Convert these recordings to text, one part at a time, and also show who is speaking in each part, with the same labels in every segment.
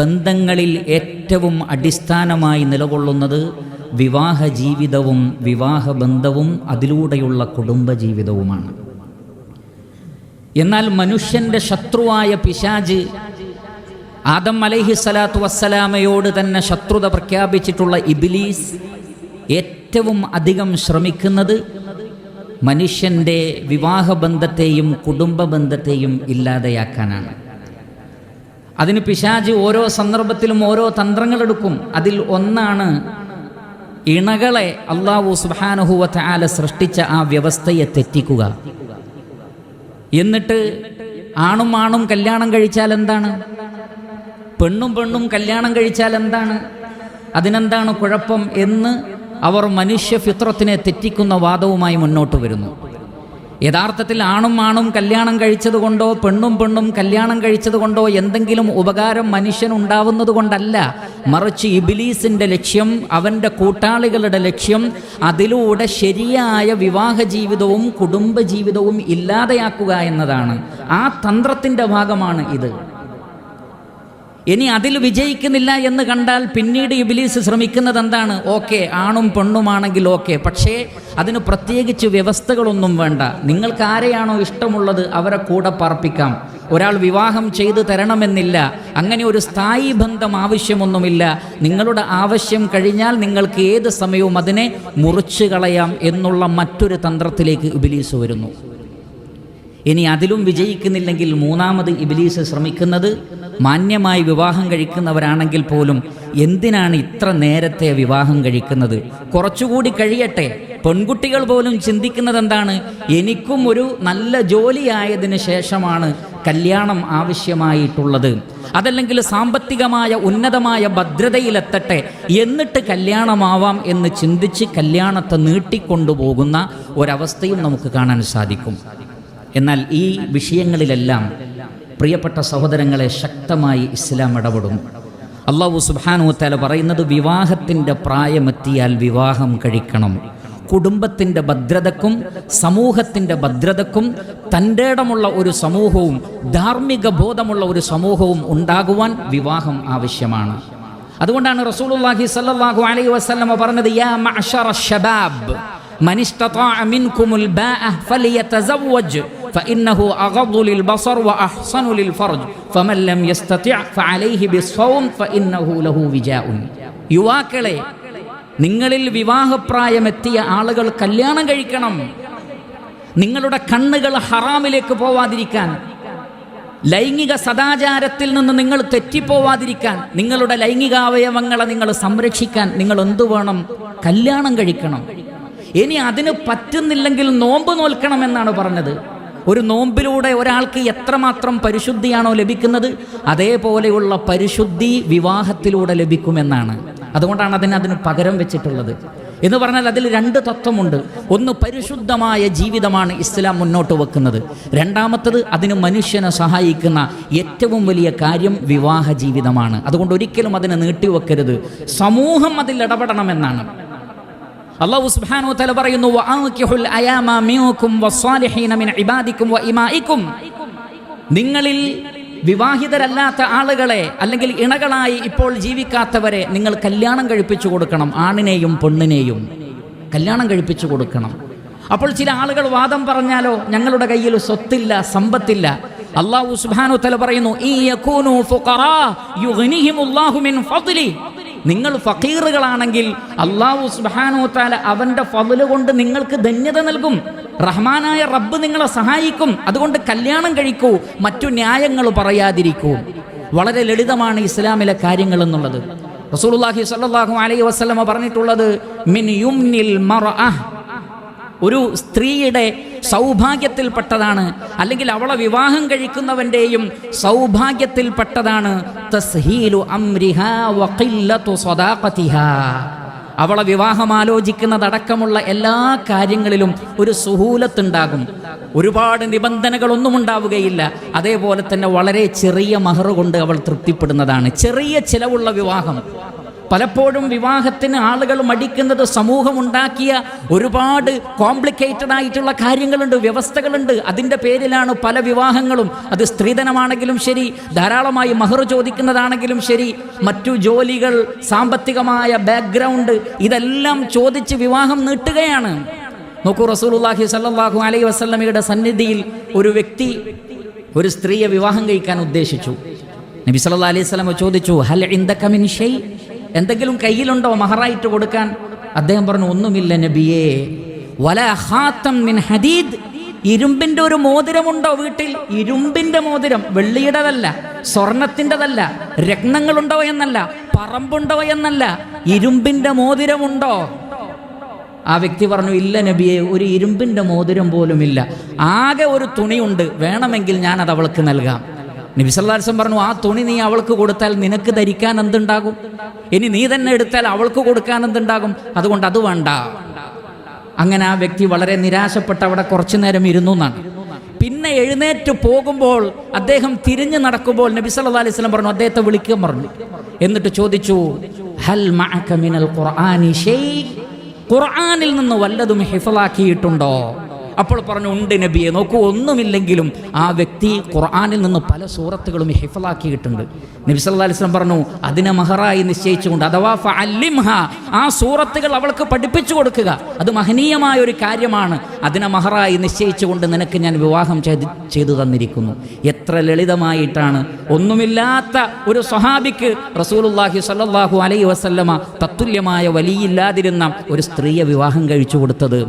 Speaker 1: ബന്ധങ്ങളിൽ ഏറ്റവും അടിസ്ഥാനമായി നിലകൊള്ളുന്നത് വിവാഹ ജീവിതവും വിവാഹ ബന്ധവും അതിലൂടെയുള്ള കുടുംബജീവിതവുമാണ് എന്നാൽ മനുഷ്യന്റെ ശത്രുവായ പിശാജ് ആദം അലൈഹി സ്വലാത്തു വസ്സലാമയോട് തന്നെ ശത്രുത പ്രഖ്യാപിച്ചിട്ടുള്ള ഇബിലീസ് ഏറ്റവും അധികം ശ്രമിക്കുന്നത് മനുഷ്യന്റെ വിവാഹബന്ധത്തെയും കുടുംബ ബന്ധത്തെയും ഇല്ലാതെയാക്കാനാണ്. അതിന് പിശാജ് ഓരോ സന്ദർഭത്തിലും ഓരോ തന്ത്രങ്ങളെടുക്കും അതിൽ ഒന്നാണ് ഇണകളെ അള്ളാഹു സുബാനുഹുവത്ത ആല സൃഷ്ടിച്ച ആ വ്യവസ്ഥയെ തെറ്റിക്കുക. എന്നിട്ട് ആണും ആണും കല്യാണം കഴിച്ചാൽ എന്താണ്? പെണ്ണും പെണ്ണും കല്യാണം കഴിച്ചാൽ എന്താണ്? അതിനെന്താണ് കുഴപ്പം എന്ന് അവർ മനുഷ്യ ഫിത്രത്തിനെ തെറ്റിക്കുന്ന വാദവുമായി മുന്നോട്ട് വരുന്നു. യഥാർത്ഥത്തിൽ ആണും ആണും കല്യാണം കഴിച്ചതുകൊണ്ടോ പെണ്ണും പെണ്ണും കല്യാണം കഴിച്ചതുകൊണ്ടോ എന്തെങ്കിലും ഉപകാരം മനുഷ്യനുണ്ടാവുന്നത് കൊണ്ടല്ല മറിച്ച് ഇബിലീസിന്റെ ലക്ഷ്യം അവന്റെ കൂട്ടാളികളുടെ ലക്ഷ്യം അതിലൂടെ ശരിയായ വിവാഹ ജീവിതവും കുടുംബ ജീവിതവും ഇല്ലാതെയാക്കുക എന്നതാണ്. ആ തന്ത്രത്തിന്റെ ഭാഗമാണ് ഇത്. ഇനി അതിൽ വിജയിക്കുന്നില്ല എന്ന് കണ്ടാൽ പിന്നീട് ഇബിലീസ് ശ്രമിക്കുന്നത് എന്താണ്? ഓക്കെ ആണും പെണ്ണുമാണെങ്കിൽ ഓക്കെ. പക്ഷേ അതിന് പ്രത്യേകിച്ച് വ്യവസ്ഥകളൊന്നും വേണ്ട. നിങ്ങൾക്ക് ആരെയാണോ ഇഷ്ടമുള്ളത് അവരെ കൂടെ പാർപ്പിക്കാം. ഒരാൾ വിവാഹം ചെയ്തു തരണമെന്നില്ല. അങ്ങനെ ഒരു സ്ഥായി ബന്ധം ആവശ്യമൊന്നുമില്ല. നിങ്ങളുടെ ആവശ്യം കഴിഞ്ഞാൽ നിങ്ങൾക്ക് ഏത് സമയവും അതിനെ മുറിച്ചു കളയാം എന്നുള്ള മറ്റൊരു തന്ത്രത്തിലേക്ക് ഇബിലീസ് വരുന്നു. ഇനി അതിലും വിജയിക്കുന്നില്ലെങ്കിൽ മൂന്നാമത് ഇബിലീസ് ശ്രമിക്കുന്നത് മാന്യമായി വിവാഹം കഴിക്കുന്നവരാണെങ്കിൽ പോലും എന്തിനാണ് ഇത്ര നേരത്തെ വിവാഹം കഴിക്കുന്നത്? കുറച്ചുകൂടി കഴിയട്ടെ. പെൺകുട്ടികൾ പോലും ചിന്തിക്കുന്നത് എന്താണ് എനിക്കും ഒരു നല്ല ജോലിയായതിനു ശേഷമാണ് കല്യാണം ആവശ്യമായിട്ടുള്ളത്. അതല്ലെങ്കിൽ സാമ്പത്തികമായ ഉന്നതമായ ഭദ്രതയിലെത്തട്ടെ. എന്നിട്ട് കല്യാണമാവാം എന്ന് ചിന്തിച്ച് കല്യാണത്തെ നീട്ടിക്കൊണ്ടുപോകുന്ന ഒരവസ്ഥയും നമുക്ക് കാണാൻ സാധിക്കും. എന്നാൽ ഈ വിഷയങ്ങളിലെല്ലാം പ്രിയപ്പെട്ട സഹോദരങ്ങളെ ശക്തമായി ഇസ്ലാം ഇടപെടും അള്ളാഹു സുബാനുത്തല പറയുന്നത് വിവാഹത്തിന്റെ പ്രായമെത്തിയാൽ വിവാഹം കഴിക്കണം. കുടുംബത്തിന്റെ ഭദ്രതക്കും സമൂഹത്തിന്റെ ഭദ്രതക്കും തന്റെ ഇടമുള്ള ഒരു സമൂഹവും ധാർമ്മിക ബോധമുള്ള ഒരു സമൂഹവും ഉണ്ടാകുവാൻ വിവാഹം ആവശ്യമാണ്. അതുകൊണ്ടാണ് സല്ലല്ലാഹു അലൈഹി വസ്ലമ പറഞ്ഞത് من استطاع منكم الباء فليتزوج فإنه أغض للبصر وأحصن للفرج فمن لم يستطع فعليه بالصوم فإنه له وجاء യുവാക്കളെ നിങ്ങളിൽ വിവാഹപ്രായമെത്തിയ ആളുകൾ കല്യാണം കഴിക്കണം നിങ്ങളുടെ കണ്ണുകൾ ഹറാമിലേക്ക് പോവാതിരിക്കാൻ ലൈംഗിക സദാചാരത്തിൽ നിന്ന് നിങ്ങൾ തെറ്റിപ്പോവാതിരിക്കാൻ നിങ്ങളുടെ ലൈംഗികാവയവങ്ങളെ നിങ്ങൾ സംരക്ഷിക്കാൻ നിങ്ങൾ എന്തു വേണം കല്യാണം കഴിക്കണം ഇനി അതിന് പറ്റുന്നില്ലെങ്കിൽ നോമ്പ് നോൽക്കണം എന്നാണ് പറഞ്ഞത്. ഒരു നോമ്പിലൂടെ ഒരാൾക്ക് എത്രമാത്രം പരിശുദ്ധിയാണോ ലഭിക്കുന്നത് അതേപോലെയുള്ള പരിശുദ്ധി വിവാഹത്തിലൂടെ ലഭിക്കുമെന്നാണ്. അതുകൊണ്ടാണ് അതിന് അതിന് പകരം വെച്ചിട്ടുള്ളത്. എന്ന് പറഞ്ഞാൽ അതിൽ രണ്ട് തത്വമുണ്ട്. ഒന്ന് പരിശുദ്ധമായ ജീവിതമാണ് ഇസ്ലാം മുന്നോട്ട് വെക്കുന്നത്. രണ്ടാമത്തത് അതിന് മനുഷ്യനെ സഹായിക്കുന്ന ഏറ്റവും വലിയ കാര്യം വിവാഹ ജീവിതമാണ്. അതുകൊണ്ട് ഒരിക്കലും അതിനെ നീട്ടിവെക്കരുത്. സമൂഹം അതിൽ ഇടപെടണമെന്നാണ്. അള്ളാഹു സുബ്ഹാനഹു തല പറയുന്നു വആകിഹുൽ അയാമ മിൻകും വസ്സാലിഹീന മിൻ ഇബാദിക്കും വഇമാഇക്കും നിങ്ങളിൽ വിവാഹിതരല്ലാത്ത ആളുകളെ അല്ലെങ്കിൽ ഇണകളായി ഇപ്പോൾ ജീവിക്കാത്തവരെ നിങ്ങൾ കല്യാണം കഴിപ്പിച്ചു കൊടുക്കണം ആണിനെയും പെണ്ണിനെയും കല്യാണം കഴിപ്പിച്ചു കൊടുക്കണം. അപ്പോൾ ചില ആളുകൾ വാദം പറഞ്ഞാലോ ഞങ്ങളുടെ കയ്യിൽ സ്വത്തില്ല സമ്പത്തില്ല. അള്ളാഹു സുബ്ഹാനഹു തല പറയുന്നു ഈ യകൂനു ഫുഖറാ യുഗ്നിഹിമുല്ലാഹു മിൻ ഫദ്ലി. നിങ്ങൾ ഫക്കീറുകളാണെങ്കിൽ അള്ളാഹു സുബാനോത്താല അവന്റെ ഫവൽ കൊണ്ട് നിങ്ങൾക്ക് ധന്യത നൽകും. റഹ്മാനായ റബ്ബ് നിങ്ങളെ സഹായിക്കും. അതുകൊണ്ട് കല്യാണം കഴിക്കൂ. മറ്റു ന്യായങ്ങൾ പറയാതിരിക്കൂ. വളരെ ലളിതമാണ് ഇസ്ലാമിലെ കാര്യങ്ങൾ എന്നുള്ളത്. റസൂലുള്ളാഹി സ്വല്ലല്ലാഹു അലൈഹി വസല്ലമ പറഞ്ഞിട്ടുള്ളത് മിൻ യുംനിൽ മർഅഹ് ഒരു സ്ത്രീയുടെ സൗഭാഗ്യത്തിൽപ്പെട്ടതാണ്. അല്ലെങ്കിൽ അവളെ വിവാഹം കഴിക്കുന്നവന്റെയും സൗഭാഗ്യത്തിൽപ്പെട്ടതാണ്. അവളെ വിവാഹം ആലോചിക്കുന്നതടക്കമുള്ള എല്ലാ കാര്യങ്ങളിലും ഒരു സുഹൂലത്തുണ്ടാകും. ഒരുപാട് നിബന്ധനകളൊന്നും ഉണ്ടാവുകയില്ല. അതേപോലെ തന്നെ വളരെ ചെറിയ മഹർ കൊണ്ട് അവൾ തൃപ്തിപ്പെടുന്നതാണ്. ചെറിയ ചിലവുള്ള വിവാഹം. പലപ്പോഴും വിവാഹത്തിന് ആളുകൾ മടിക്കുന്നത് സമൂഹം ഉണ്ടാക്കിയ ഒരുപാട് കോംപ്ലിക്കേറ്റഡ് ആയിട്ടുള്ള കാര്യങ്ങളുണ്ട് വ്യവസ്ഥകളുണ്ട്. അതിന്റെ പേരിലാണ് പല വിവാഹങ്ങളും. അത് സ്ത്രീധനമാണെങ്കിലും ശരി ധാരാളമായി മഹർ ചോദിക്കുന്നതാണെങ്കിലും ശരി മറ്റു ജോലികൾ സാമ്പത്തികമായ ബാക്ക്ഗ്രൗണ്ട് ഇതെല്ലാം ചോദിച്ച് വിവാഹം നീട്ടുകയാണ്. നോക്കൂ റസൂലുല്ലാഹി സല്ലാഹു അലൈഹി വസ്ലമയുടെ സന്നിധിയിൽ ഒരു വ്യക്തി ഒരു സ്ത്രീയെ വിവാഹം കഴിക്കാൻ ഉദ്ദേശിച്ചു. നബി സല്ലാ അലൈഹി സ്വലമ ചോദിച്ചു ഹൽ ഇൻദക കമിൻ ഷൈ? എന്തെങ്കിലും കയ്യിലുണ്ടോ മഹറായിട്ട് കൊടുക്കാൻ? അദ്ദേഹം പറഞ്ഞു ഒന്നുമില്ല നബിയേ. വല ഹാത്തം മിൻ ഹദീദ്. ഇരുമ്പിന്റെ ഒരു മോതിരമുണ്ടോ വീട്ടിൽ? ഇരുമ്പിന്റെ മോതിരം വെള്ളിയുടേതല്ല സ്വർണത്തിന്റെതല്ല രത്നങ്ങളുണ്ടോ എന്നല്ല പറമ്പുണ്ടോ എന്നല്ല ഇരുമ്പിന്റെ മോതിരമുണ്ടോ? ആ വ്യക്തി പറഞ്ഞു ഇല്ല നബിയെ ഒരു ഇരുമ്പിന്റെ മോതിരം പോലുമില്ല. ആകെ ഒരു തുണിയുണ്ട്. വേണമെങ്കിൽ ഞാൻ അത് അവൾക്ക് നൽകാം. നബി സല്ലാസം പറഞ്ഞു ആ തുണി നീ അവൾക്ക് കൊടുത്താൽ നിനക്ക് ധരിക്കാൻ എന്തുണ്ടാകും? ഇനി നീ തന്നെ എടുത്താൽ അവൾക്ക് കൊടുക്കാൻ എന്തുണ്ടാകും? അതുകൊണ്ട് അത് വേണ്ട. അങ്ങനെ ആ വ്യക്തി വളരെ നിരാശപ്പെട്ട് അവിടെ കുറച്ചു നേരം ഇരുന്നു എന്നാണ്. പിന്നെ എഴുന്നേറ്റ് പോകുമ്പോൾ അദ്ദേഹം തിരിഞ്ഞു നടക്കുമ്പോൾ നബി സല്ലാ അലൈഹി സ്വലം പറഞ്ഞു അദ്ദേഹത്തെ വിളിക്കാൻ പറഞ്ഞു എന്നിട്ട് ചോദിച്ചു ഹൽ ഖുർആനിൽ നിന്ന് വല്ലതും ഹിഫലാക്കിയിട്ടുണ്ടോ അപ്പോൾ പറഞ്ഞു ഉണ്ട് നബിയെ നോക്കൂ ഒന്നുമില്ലെങ്കിലും ആ വ്യക്തി ഖുർആാനിൽ നിന്ന് പല സൂറത്തുകളും ഹിഫലാക്കിയിട്ടുണ്ട് നബി സല്ലാ അലൈഹി വസല്ലം പറഞ്ഞു അതിനെ മഹറായി നിശ്ചയിച്ചുകൊണ്ട് അഥവാ ഫഅല്ലിംഹ ആ സൂറത്തുകൾ അവൾക്ക് പഠിപ്പിച്ചു കൊടുക്കുക. അത് മഹനീയമായ ഒരു കാര്യമാണ്. അതിനെ മഹറായി നിശ്ചയിച്ചുകൊണ്ട് നിനക്ക് ഞാൻ വിവാഹം ചെയ്ത് ചെയ്തു തന്നിരിക്കുന്നു. എത്ര ലളിതമായിട്ടാണ്. ഒന്നുമില്ലാത്ത ഒരു സ്വഹാബിക്ക് റസൂലുള്ളാഹി സല്ലാഹു അലൈ വസല്ലമ തത്തുല്യമായ വലിയില്ലാതിരുന്ന ഒരു സ്ത്രീയെ വിവാഹം കഴിച്ചു കൊടുത്തത്.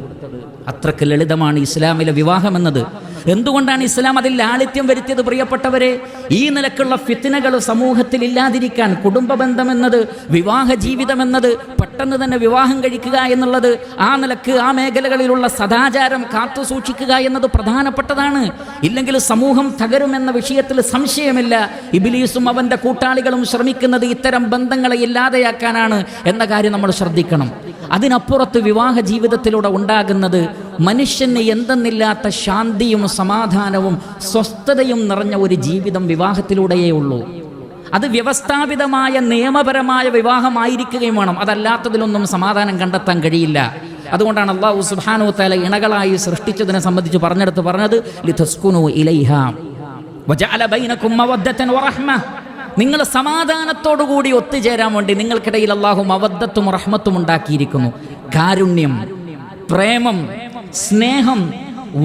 Speaker 1: അത്രയ്ക്ക് ലളിതമാണ് ഇസ്ലാമിലെ വിവാഹം എന്നത് എന്തുകൊണ്ടാണ് ഇസ്ലാം അതിൽ ലാളിത്യം വരുത്തിയത് പ്രിയപ്പെട്ടവരെ? ഈ നിലക്കുള്ള ഫിത്തിനകൾ സമൂഹത്തിൽ ഇല്ലാതിരിക്കാൻ കുടുംബ ബന്ധം എന്നത് വിവാഹ ജീവിതം എന്നത് പെട്ടെന്ന് തന്നെ വിവാഹം കഴിക്കുക എന്നുള്ളത് ആ നിലയ്ക്ക് ആ മേഖലകളിലുള്ള സദാചാരം കാത്തു സൂക്ഷിക്കുക എന്നത് പ്രധാനപ്പെട്ടതാണ്. ഇല്ലെങ്കിൽ സമൂഹം തകരുമെന്ന വിഷയത്തിൽ സംശയമില്ല. ഇബിലീസും അവന്റെ കൂട്ടാളികളും ശ്രമിക്കുന്നത് ഇത്തരം ബന്ധങ്ങളെ ഇല്ലാതെയാക്കാനാണ് എന്ന കാര്യം നമ്മൾ ശ്രദ്ധിക്കണം. അതിനപ്പുറത്ത് വിവാഹ ജീവിതത്തിലൂടെ ഉണ്ടാകുന്നത് മനുഷ്യന് എന്തെന്നില്ലാത്ത ശാന്തിയും സമാധാനവും സ്വസ്ഥതയും നിറഞ്ഞ ഒരു ജീവിതം വിവാഹത്തിലൂടെയേ ഉള്ളൂ അത് വ്യവസ്ഥാപിതമായ നിയമപരമായ വിവാഹമായിരിക്കുകയും വേണം. അതല്ലാത്തതിലൊന്നും സമാധാനം കണ്ടെത്താൻ കഴിയില്ല. അതുകൊണ്ടാണ് അള്ളാഹു സുബാനു തല ഇണകളായി സൃഷ്ടിച്ചതിനെ സംബന്ധിച്ച് പറഞ്ഞെടുത്ത് പറഞ്ഞത് ലിതസ്കുനു ഇലൈഹ നിങ്ങൾ സമാധാനത്തോടുകൂടി ഒത്തുചേരാൻ വേണ്ടി നിങ്ങൾക്കിടയിൽ അള്ളാഹു അവദ്ധത്തും റഹ്മത്തും ഉണ്ടാക്കിയിരിക്കുന്നു. കാരുണ്യം പ്രേമം സ്നേഹം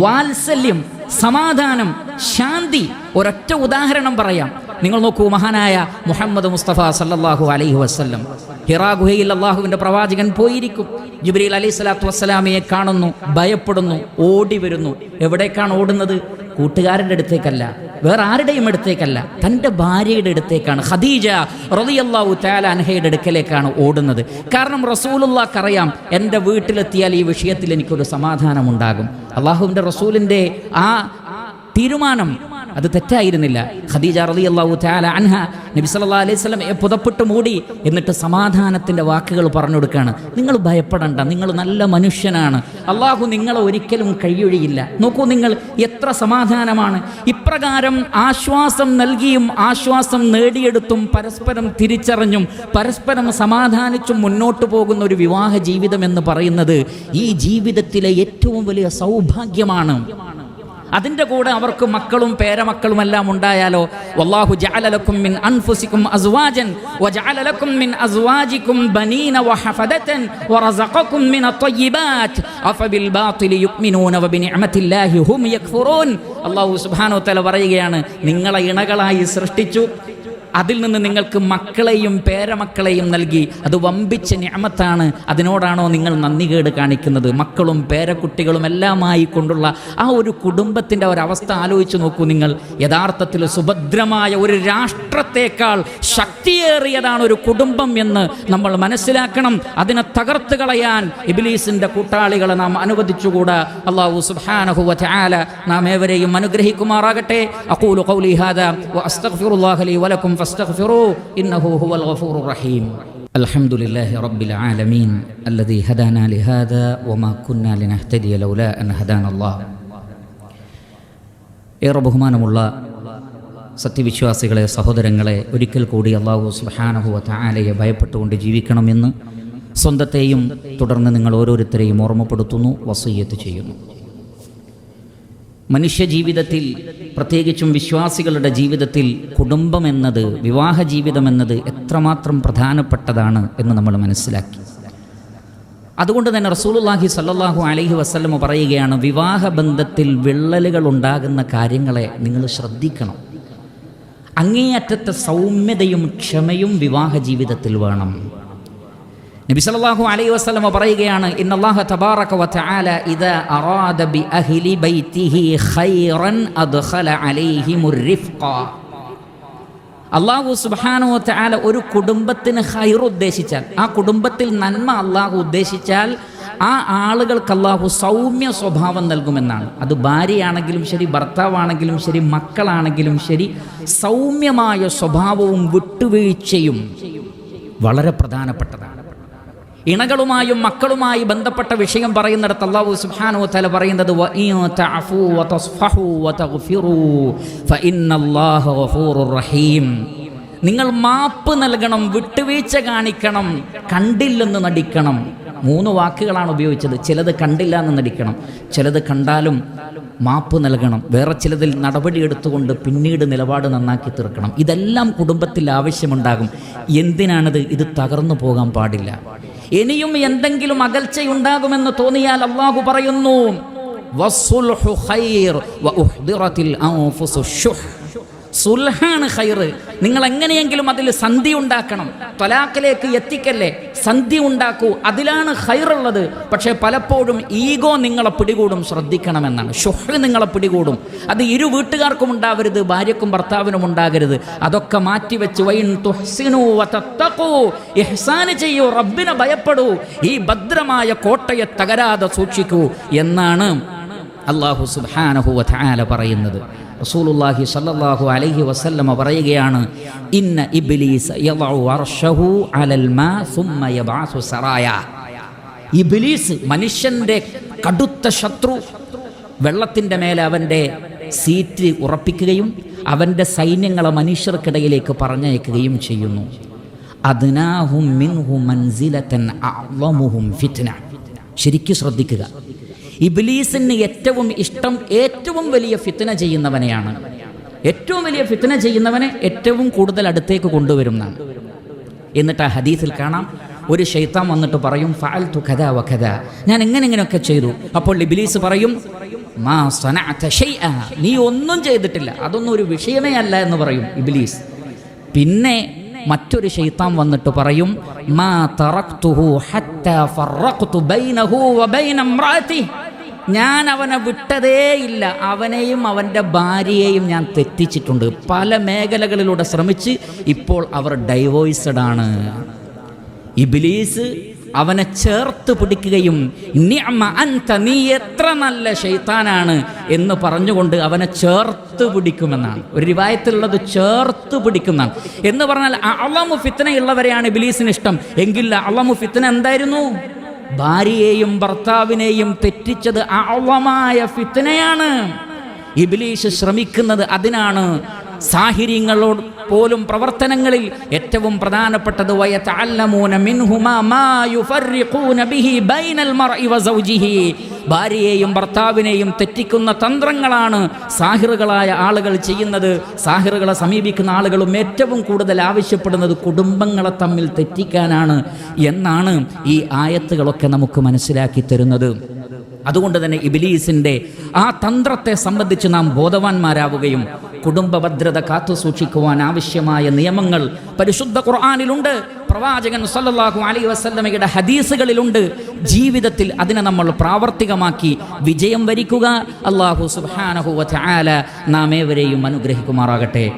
Speaker 1: വാത്സല്യം സമാധാനം ശാന്തി ഒരൊറ്റ ഉദാഹരണം പറയാം. നിങ്ങൾ നോക്കൂ മഹാനായ മുഹമ്മദ് മുസ്തഫ സല്ലാഹു അലൈഹി വസ്ല്ലം. ഹിറാ ഗുഹയിൽ അള്ളാഹുവിന്റെ പ്രവാചകൻ പോയിരിക്കും. ജിബ്രീൽ അലൈഹി സ്വലാത്തു വസ്സലാമയെ കാണുന്നു ഭയപ്പെടുന്നു ഓടി വരുന്നു. എവിടേക്കാണ് ഓടുന്നത്? കൂട്ടുകാരന്റെ അടുത്തേക്കല്ല. വേറെ ആരുടെയും അടുത്തേക്കല്ല. തന്റെ ഭാര്യയുടെ അടുത്തേക്കാണ്. ഖദീജ റളിയല്ലാഹു താല അൻഹയുടെ അടുക്കലേക്കാണ് ഓടുന്നത്. കാരണം റസൂലുള്ളാഹ് അറിയാം എന്റെ വീട്ടിലെത്തിയാൽ ഈ വിഷയത്തിൽ എനിക്കൊരു സമാധാനമുണ്ടാകും. അള്ളാഹുവിന്റെ റസൂലിന്റെ ആ തീരുമാനം അത് തെറ്റായിരുന്നില്ല. ഖദീജ അള്ളാഹു താല അൻഹ നബി സല്ലാ അലൈഹി സ്വലം പുതപ്പെട്ട് മൂടി എന്നിട്ട് സമാധാനത്തിന്റെ വാക്കുകൾ പറഞ്ഞു കൊടുക്കുകയാണ്. നിങ്ങൾ ഭയപ്പെടണ്ട നിങ്ങൾ നല്ല മനുഷ്യനാണ്. അള്ളാഹു നിങ്ങളെ ഒരിക്കലും കഴിയൊഴിയില്ല നോക്കൂ നിങ്ങൾ എത്ര സമാധാനമാണ്. ഇപ്രകാരം ആശ്വാസം നൽകിയും ആശ്വാസം നേടിയെടുത്തും പരസ്പരം തിരിച്ചറിഞ്ഞും പരസ്പരം സമാധാനിച്ചും മുന്നോട്ട് പോകുന്ന ഒരു വിവാഹ ജീവിതം എന്ന് പറയുന്നത് ഈ ജീവിതത്തിലെ ഏറ്റവും വലിയ സൗഭാഗ്യമാണ്. അതിന്റെ കൂടെ അവർക്ക് മക്കളും പേരമക്കളും എല്ലാം ഉണ്ടായാലോ? വല്ലാഹു ജഅലലക്കും മിൻ അൻഫുസിക്കും അസ്വാജൻ വജഅലലക്കും മിൻ അസ്വാജിക്കും ബനീന വഹഫദതൻ വറസഖക്കും മിൻ അത്വയ്യിബാത്ത് അഫബിൽ ബാത്തിലി യുക്മിനൂന വബിനിഅമത്തില്ലാഹി ഹും യക്ഫുറൂൻ. അല്ലാഹു സുബ്ഹാനഹു വതആല പറയുകയാണ് നിങ്ങളെ ഇണകളായി സൃഷ്ടിച്ചു അതിൽ നിന്ന് നിങ്ങൾക്ക് മക്കളെയും പേരമക്കളെയും നൽകി. അത് വമ്പിച്ച ഞാമത്താണ് അതിനോടാണോ നിങ്ങൾ നന്ദികേട് കാണിക്കുന്നത്? മക്കളും പേരക്കുട്ടികളും എല്ലാമായി കൊണ്ടുള്ള ആ ഒരു കുടുംബത്തിന്റെ ഒരവസ്ഥ ആലോചിച്ച് നോക്കൂ നിങ്ങൾ. യഥാർത്ഥത്തിൽ സുഭദ്രമായ ഒരു രാഷ്ട്രത്തേക്കാൾ ശക്തിയേറിയതാണ് ഒരു കുടുംബം എന്ന് നമ്മൾ മനസ്സിലാക്കണം. അതിനെ തകർത്ത് കളയാൻ ഇബിലീസിന്റെ കൂട്ടാളികളെ നാം അനുവദിച്ചുകൂടാ. അള്ളാഹു തആല നാം ഏവരെയും അനുഗ്രഹിക്കുമാറാകട്ടെ. അഖൂലു ഖൗലി ഹാദാ അസ്തഗ്ഫിറുല്ലാഹി ലി വലക്കും فاستغفروه إنه هو الغفور الرحيم الحمد لله رب العالمين الذي هدانا لهذا وما كنا لنهتدي لولا أن هدانا الله ഏറെ ബഹുമാനമുള്ള സത്യവിശ്വാസികളെ സഹോദരങ്ങളെ ഒരിക്കൽ കൂടി അള്ളാഹു സുബാനഹുവ താലയെ ഭയപ്പെട്ടുകൊണ്ട് ജീവിക്കണമെന്ന് സ്വന്തത്തെയും തുടർന്ന് നിങ്ങൾ ഓരോരുത്തരെയും ഓർമ്മപ്പെടുത്തുന്നു വസയ്യത്ത് ചെയ്യുന്നു മനുഷ്യ ജീവിതത്തിൽ പ്രത്യേകിച്ചും വിശ്വാസികളുടെ ജീവിതത്തിൽ കുടുംബം എന്നത് വിവാഹ ജീവിതം എന്നത് എത്രമാത്രം പ്രധാനപ്പെട്ടതാണ് എന്ന് നമ്മൾ മനസ്സിലാക്കി. അതുകൊണ്ട് തന്നെ റസൂലുള്ളാഹി സല്ലല്ലാഹു അലൈഹി വസല്ലമ പറയുകയാണ് വിവാഹ ബന്ധത്തിൽ വിള്ളലുകൾ ഉണ്ടാകുന്ന കാര്യങ്ങളെ നിങ്ങൾ ശ്രദ്ധിക്കണം. അങ്ങേയറ്റത്തെ സൗമ്യതയും ക്ഷമയും വിവാഹ ജീവിതത്തിൽ വേണം. നബി സല്ലല്ലാഹു അലൈഹി വസല്ലമ പറയുകയാണ് ഇദാ ബി അള്ളാഹു സുബ്ഹാനഹു വ തആല ഒരു കുടുംബത്തിന് ഹൈർ ഉദ്ദേശിച്ചാൽ ആ കുടുംബത്തിൽ നന്മ അള്ളാഹു ഉദ്ദേശിച്ചാൽ ആ ആളുകൾക്ക് അള്ളാഹു സൗമ്യ സ്വഭാവം നൽകുമെന്നാണ്. അത് ഭാര്യയാണെങ്കിലും ശരി ഭർത്താവാണെങ്കിലും ശരി മക്കളാണെങ്കിലും ശരി സൗമ്യമായ സ്വഭാവവും വിട്ടുവീഴ്ചയും വളരെ പ്രധാനപ്പെട്ടതാണ്. ഇണകളുമായും മക്കളുമായി ബന്ധപ്പെട്ട വിഷയം പറയുന്നിടത്ത് അള്ളാഹു സുബ്ഹാനഹു തല പറയുന്നത് നിങ്ങൾ മാപ്പ് നൽകണം വിട്ടുവീഴ്ച കാണിക്കണം കണ്ടില്ലെന്ന് നടിക്കണം. മൂന്ന് വാക്കുകളാണ് ഉപയോഗിച്ചത്. ചിലത് കണ്ടില്ല എന്ന് നടിക്കണം. ചിലത് കണ്ടാലും മാപ്പ് നൽകണം. വേറെ ചിലതിൽ നടപടിയെടുത്തുകൊണ്ട് പിന്നീട് നിലപാട് നന്നാക്കി തീർക്കണം. ഇതെല്ലാം കുടുംബത്തിൽ ആവശ്യമുണ്ടാകും. എന്തിനാണിത്? ഇത് തകർന്നു പോകാൻ പാടില്ല. ഇനിയും എന്തെങ്കിലും അകൽച്ചയുണ്ടാകുമെന്ന് തോന്നിയാൽ അള്ളാഹു പറയുന്നു വസ്സുൽഹു ഖൈർ വ ഉഹ്ദിറത്തിൽ. സുൽഹാണ് ഹൈറ് നിങ്ങൾ എങ്ങനെയെങ്കിലും അതിൽ സന്ധി ഉണ്ടാക്കണം. തൊലാക്കിലേക്ക് എത്തിക്കല്ലേ? സന്ധി ഉണ്ടാക്കൂ. അതിലാണ് ഹൈറുള്ളത് പക്ഷേ പലപ്പോഴും ഈഗോ നിങ്ങളെ പിടികൂടും. ശ്രദ്ധിക്കണമെന്നാണ്. ഷുഹ് നിങ്ങളെ പിടികൂടും. അത് ഇരു വീട്ടുകാർക്കും ഉണ്ടാവരുത് ഭാര്യക്കും ഭർത്താവിനും ഉണ്ടാകരുത്. അതൊക്കെ മാറ്റിവെച്ച് വൈൻ തുഹ്സിനു ചെയ്യൂ റബ്ബിനെ ഭയപ്പെടൂ. ഈ ഭദ്രമായ കോട്ടയെ തകരാതെ സൂക്ഷിക്കൂ എന്നാണ് അള്ളാഹു സുബ്ഹാനഹു വതആല പറയുന്നത്. റസൂലുള്ളാഹി സ്വല്ലല്ലാഹു അലൈഹി വസല്ലമ പറയുകയാണ് ഇന്ന ഇബ്ലീസ് ഇബ്ലീസ് മനുഷ്യന്റെ കടുത്ത ശത്രു വെള്ളത്തിന്റെ മേലെ അവന്റെ സീറ്റ് ഉറപ്പിക്കുകയും അവന്റെ സൈന്യങ്ങളെ മനുഷ്യർക്കിടയിലേക്ക് പറഞ്ഞയക്കുകയും ചെയ്യുന്നു. അതിനാഹും മിൻഹു മൻസിലതൻ അഅളമുഹും ഫിത്ന. ശരിക്കും ശ്രദ്ധിക്കുക. ഇബ്ലീസിന് ഏറ്റവും ഇഷ്ടം ഏറ്റവും വലിയ ഫിത്തന ചെയ്യുന്നവനെയാണ്. ഏറ്റവും വലിയ ഫിത്തന ചെയ്യുന്നവനെ ഏറ്റവും കൂടുതൽ അടുത്തേക്ക് കൊണ്ടുവരുന്നതാണ്. എന്നിട്ട് ആ ഹദീസിൽ കാണാം ഒരു ഷെയ്ത്താൻ വന്നിട്ട് പറയും ഫാൽ തു കഥ വ കഥ ഞാൻ എങ്ങനെ ഇങ്ങനെയൊക്കെ ചെയ്തു. അപ്പോൾ ഇബ്ലീസ് പറയും മാ നീ ഒന്നും ചെയ്തിട്ടില്ല. അതൊന്നും ഒരു വിഷയമേ അല്ല എന്ന് പറയും ഇബിലീസ്. പിന്നെ മറ്റൊരു ഷെയ്ത്താൻ വന്നിട്ട് പറയും മാ ബൈനഹു ഞാൻ അവനെ വിട്ടതേയില്ല. അവനെയും അവന്റെ ഭാര്യയെയും ഞാൻ തെറ്റിച്ചിട്ടുണ്ട്. പല മേഖലകളിലൂടെ ശ്രമിച്ച് ഇപ്പോൾ അവർ ഡൈവോഴ്സഡ് ആണ്. ഇബിലീസ് അവനെ ചേർത്ത് പിടിക്കുകയും നീ എത്ര നല്ല ഷെയ്ത്താനാണ് എന്ന് പറഞ്ഞുകൊണ്ട് അവനെ ചേർത്ത് പിടിക്കുമെന്നാണ്. ഒരു രൂപായത്തിലുള്ളത് ചേർത്ത് പിടിക്കുന്നതാണ് എന്ന് പറഞ്ഞാൽ അളമു ഫിത്തനയുള്ളവരെയാണ് ഇബിലീസിന് ഇഷ്ടം. എങ്കിൽ അളമു ഫിത്തന എന്തായിരുന്നു? ഭാര്യയെയും ഭർത്താവിനെയും തെറ്റിച്ചത് അവമായ ഫിത്തനയാണ് ഇബിലീഷ് ശ്രമിക്കുന്നത് അതിനാണ്. സാഹിര്യങ്ങളോട് പോലും പ്രവർത്തനങ്ങളിൽ ഏറ്റവും പ്രധാനപ്പെട്ടത് ഭാര്യയെയും ഭർത്താവിനെയും തെറ്റിക്കുന്ന തന്ത്രങ്ങളാണ് സാഹിറുകളായ ആളുകൾ ചെയ്യുന്നത്. സാഹിറുകളെ സമീപിക്കുന്ന ആളുകളും ഏറ്റവും കൂടുതൽ ആവശ്യപ്പെടുന്നത് കുടുംബങ്ങളെ തമ്മിൽ തെറ്റിക്കാനാണ് എന്നാണ് ഈ ആയത്തുകളൊക്കെ നമുക്ക് മനസ്സിലാക്കി തരുന്നത്. അതുകൊണ്ട് തന്നെ ഇബിലീസിന്റെ ആ തന്ത്രത്തെ സംബന്ധിച്ച് നാം ബോധവാന്മാരാവുകയും കുടുംബ ഭദ്രത കാത്തു സൂക്ഷിക്കുവാൻ ആവശ്യമായ നിയമങ്ങൾ പരിശുദ്ധ ഖുർആാനിലുണ്ട്. പ്രവാചകൻ സല്ലാഹു അലൈഹി വസല്ലമയുടെ ഹദീസുകളിലുണ്ട്. ജീവിതത്തിൽ അതിനെ നമ്മൾ പ്രാവർത്തികമാക്കി വിജയം വരിക്കുക. അള്ളാഹു സുബ്ഹാനഹു വാല നാം ഏവരെയും അനുഗ്രഹിക്കുമാറാകട്ടെ.